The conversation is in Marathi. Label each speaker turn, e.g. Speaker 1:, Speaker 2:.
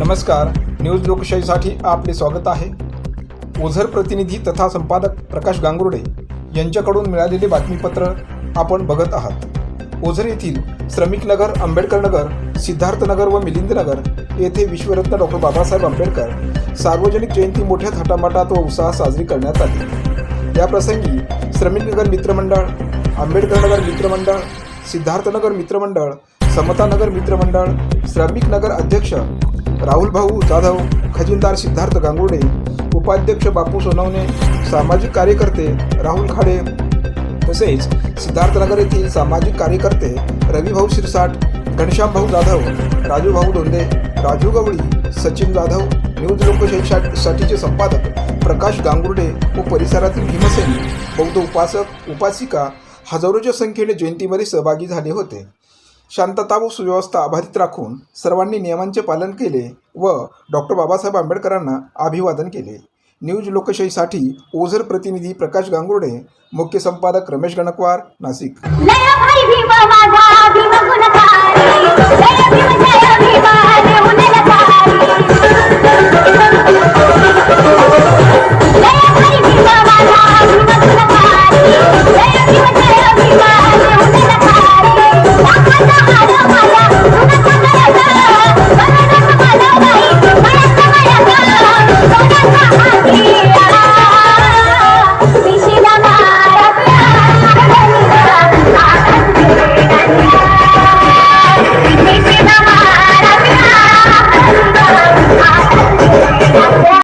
Speaker 1: नमस्कार. न्यूज लोकशाहीसाठी आपले स्वागत आहे. ओझर प्रतिनिधी तथा संपादक प्रकाश गांगुर्डे यांच्याकडून मिळालेले बातमीपत्र आपण बघत आहात. ओझर येथील श्रमिक नगर आंबेडकर नगर सिद्धार्थनगर व मिलिंद नगर येथे विश्वरत्न डॉक्टर बाबासाहेब आंबेडकर सार्वजनिक जयंती मोठ्या थाटामाटात व उत्साहात साजरी करण्यात आली. या प्रसंगी श्रमिक नगर मित्रमंडळ आंबेडकर नगर मित्रमंडळ सिद्धार्थनगर मित्रमंडळ समतानगर मित्रमंडळ श्रमिक नगर अध्यक्ष राहुल भाऊ जाधव खजिनदार सिद्धार्थ गांगुर्डे उपाध्यक्ष बापू सोनवणे सामाजिक कार्यकर्ते राहुल खाडे तसेच सिद्धार्थनगर येथील सामाजिक कार्यकर्ते रविभाऊ शिरसाट घनश्याम भाऊ जाधव राजू भाऊ दोंदे राजू गवळी सचिन जाधव न्यूज लोकशाही साठीचे संपादक प्रकाश गांगुर्डे व परिसरातील भीमसेन बौद्ध उपासक उपासिका हजारोच्या संख्येने जयंतीमध्ये सहभागी झाले होते. शांतता व सुव्यवस्था अबाधित राखून सर्वांनी नियमांचे पालन केले व डॉक्टर बाबासाहेब आंबेडकरांना अभिवादन केले. न्यूज लोकशाहीसाठी ओझर प्रतिनिधी प्रकाश गांगुर्डे मुख्य संपादक रमेश गणकवार नाशिक.